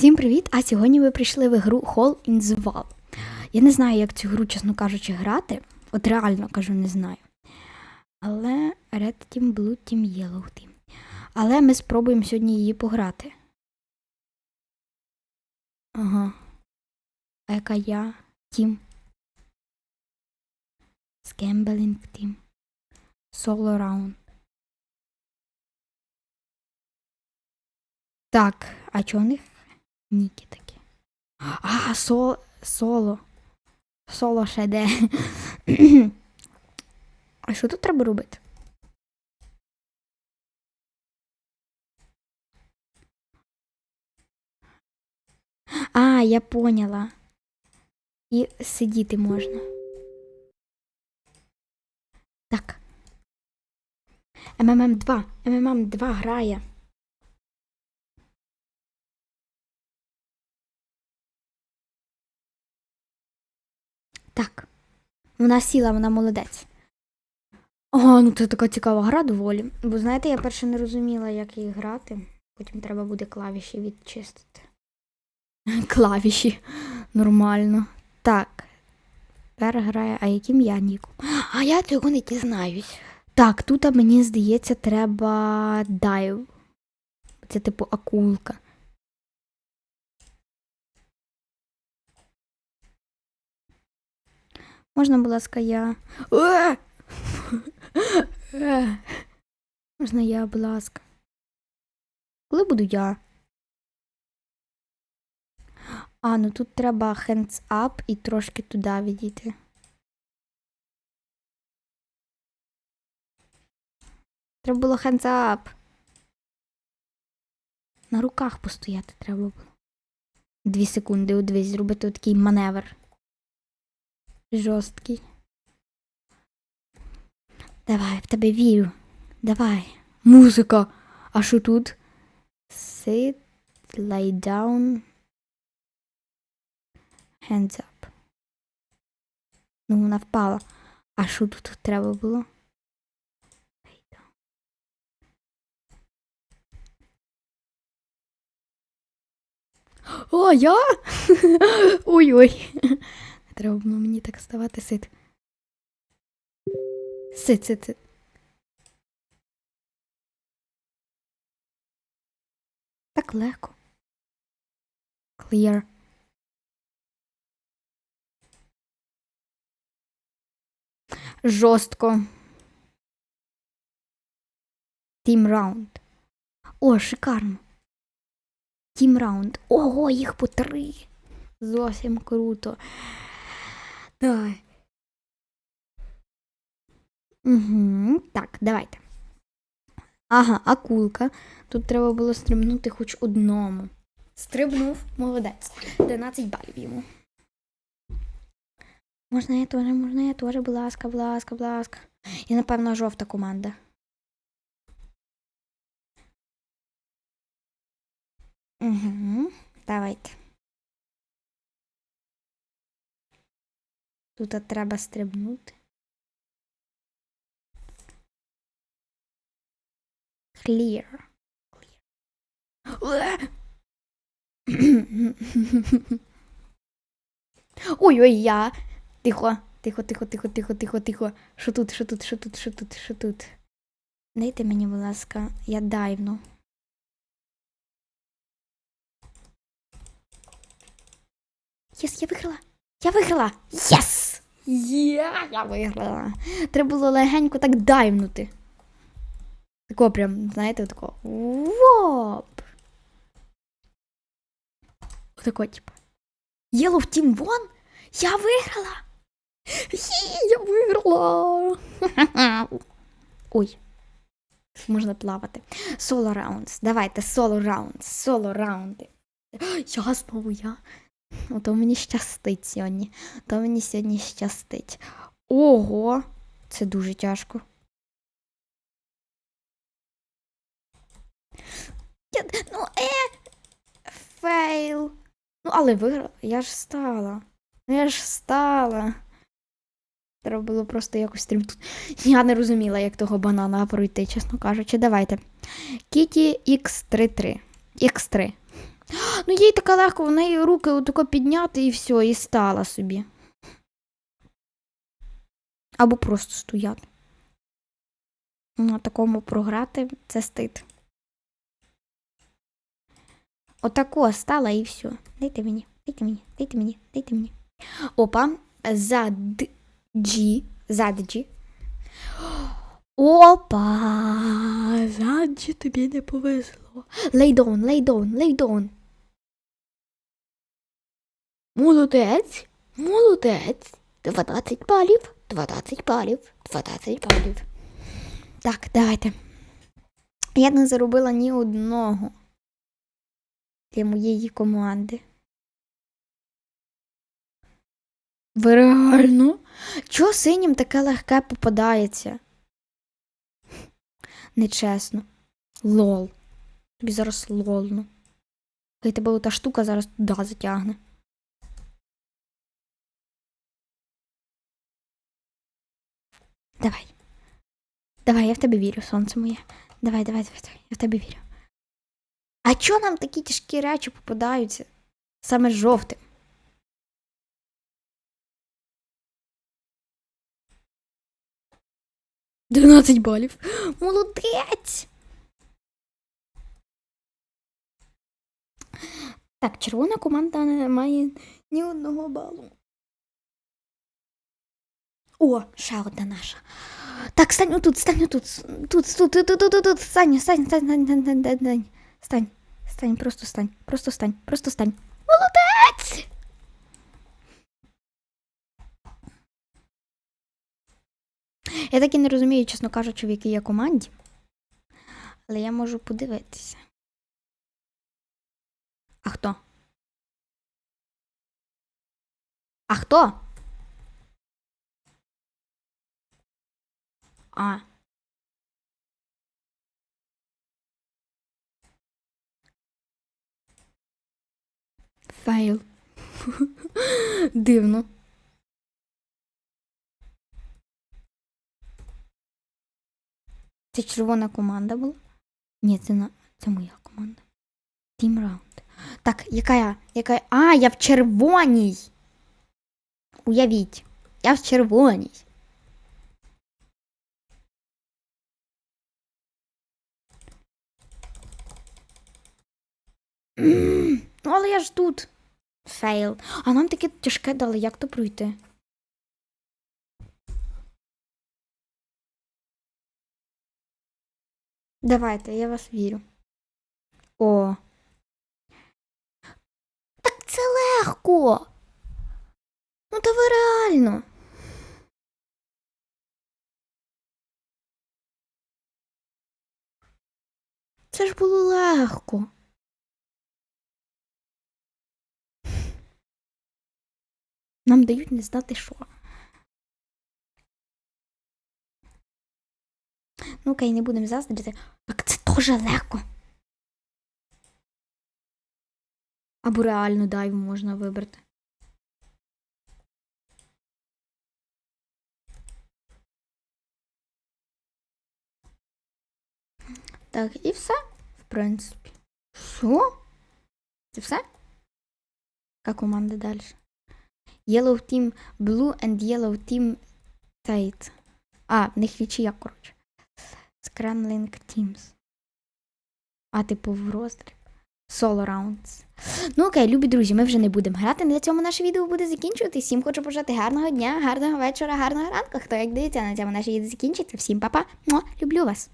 Всім привіт! А сьогодні ви прийшли в ігру Hall in the Wall. Я не знаю, як цю гру, чесно кажучи, грати. От реально кажу, не знаю. Але Red Team, Blue Team, Yellow Team. Але ми спробуємо сьогодні її пограти. Ага. А яка я? Тім. Скембелінг Team. Соло раунд. Так, а чого у них ніки такі? А, со, соло. Соло ще де. а що тут треба робити? А, я поняла. І сидіти можна. Так. МММ 2. МММ 2 грає. Так. Вона сіла, вона молодець. О, ну це така цікава гра доволі. Бо знаєте, я перше не розуміла, як її грати. Потім треба буде клавіші відчистити. Клавіші. Нормально. Так. Тепер грає, а яким я ніком? А я цього не дізнаюсь. Так, тут а мені здається, треба дайв. Це типу акулка. Можна, будь ласка, я. Можна я, будь ласка. Коли буду я? А, ну тут треба hands up і трошки туди відійти. Треба було hands up. На руках постояти треба було. Дві секунди, у дивись, зробити такий маневр. Жорсткий. Давай, в тебе вірю. Давай. Музика. А що тут? Sit, lay down. Hands up. Ну, вона впала. А що тут треба було? О, я? Ой-ой. Треба було мені так ставати сит. Сит, сит, сит. Так легко. Clear. Жорстко. Тім раунд. О, шикарно. Тім раунд. Ого, їх по три. Зовсім круто. Давай. Угу. Так, давайте. Ага, акулка. Тут треба було стрибнути хоч одному. Стрибнув, молодець. 12 балів йому. Можна я теж, можна я теж, будь ласка, будь ласка, будь ласка. І, напевно, жовта команда. Угу. Давайте. Тут треба стрибнути. Clear. Ой-ой, я. Тихо, тихо, тихо, тихо, тихо, тихо, тихо. Що тут, що тут, що тут, що тут, що тут? Дайте мені, будь ласка, я дайвну. Єс, я виграла! Я виграла! Єс! Є, я виграла. Треба було легенько так дайвнути. Тако прям, знаєте, тако. Воп. Отако, типу. Yellow Team Won? Я виграла! Є, я виграла! Ой. Можна плавати. Соло раундс. Давайте, соло раундс. Соло раунди. Я знову я. Ото мені щастить сьогодні. То мені сьогодні щастить. Ого! Це дуже тяжко. Я, ну, е! Фейл. Ну, але виграла. Я ж стала. Ну, я ж стала. Треба було просто якось стрім. Я не розуміла, як того банана пройти, чесно кажучи. Давайте. Кіті X33. X3. Ну, їй така легко, в неї руки отако підняти і все, і стала собі. Або просто стояти. На такому програти це стид. Отако стала і все. Дайте мені, дайте мені, дайте мені, дайте мені. Опа, заджі, заджі. Опа, заджі тобі не повезло. Down, lay down. Молодець, молодець. 12 балів, 12 балів, 12 балів. Так, давайте. Я не заробила ні одного для моєї команди. Ви реально? Чого синім таке легке попадається? Нечесно. Лол. Тобі зараз лолну. Хай тебе ота штука зараз туди затягне. Давай. Давай, я в тебе вірю, сонце моє. Давай, давай, давай, давай. я в тебе вірю. А чо нам такі тяжкі речі попадаються? Саме жовтим. Дванадцять балів. Молодець. Так, червона команда не має ні одного балу. О, ще одна наша. Так, стань отут, стань отут. Тут, тут, тут, тут, тут, тут. Стань, стань, стань, стань, стань, стань, стань, стань. Стань, просто стань, просто стань, просто стань. Молодець! Я так і не розумію, чесно кажучи, в якій я команді. Але я можу подивитися. А хто? А хто? А. Фейл. Дивно. Це червона команда була? Ні, це на це моя команда. Тім раунд. Так, яка я? Яка я? А, я в червоній. Уявіть. Я в червоній. Але я ж тут. Фейл. А нам таке тяжке дали, як то пройти? Давайте, я вас вірю. О. Так це легко. Ну, та ви реально. Це ж було легко. Нам дають не знати що. Ну окей, не будемо заздрити. Так це теж легко. Або реальну дайву можна вибрати. Так, і все, в принципі. Що? Це все? Яка команда далі? Yellow Team Blue and Yellow Team Tight. А, в них нічия, коротше. Scrambling Teams. А, типу, в роздріб. Solo rounds. Ну окей, любі друзі, ми вже не будемо грати. На цьому наше відео буде закінчуватись. Всім хочу бажати гарного дня, гарного вечора, гарного ранку. Хто як дивиться, на цьому наше відео закінчиться. Всім па-па. Люблю вас.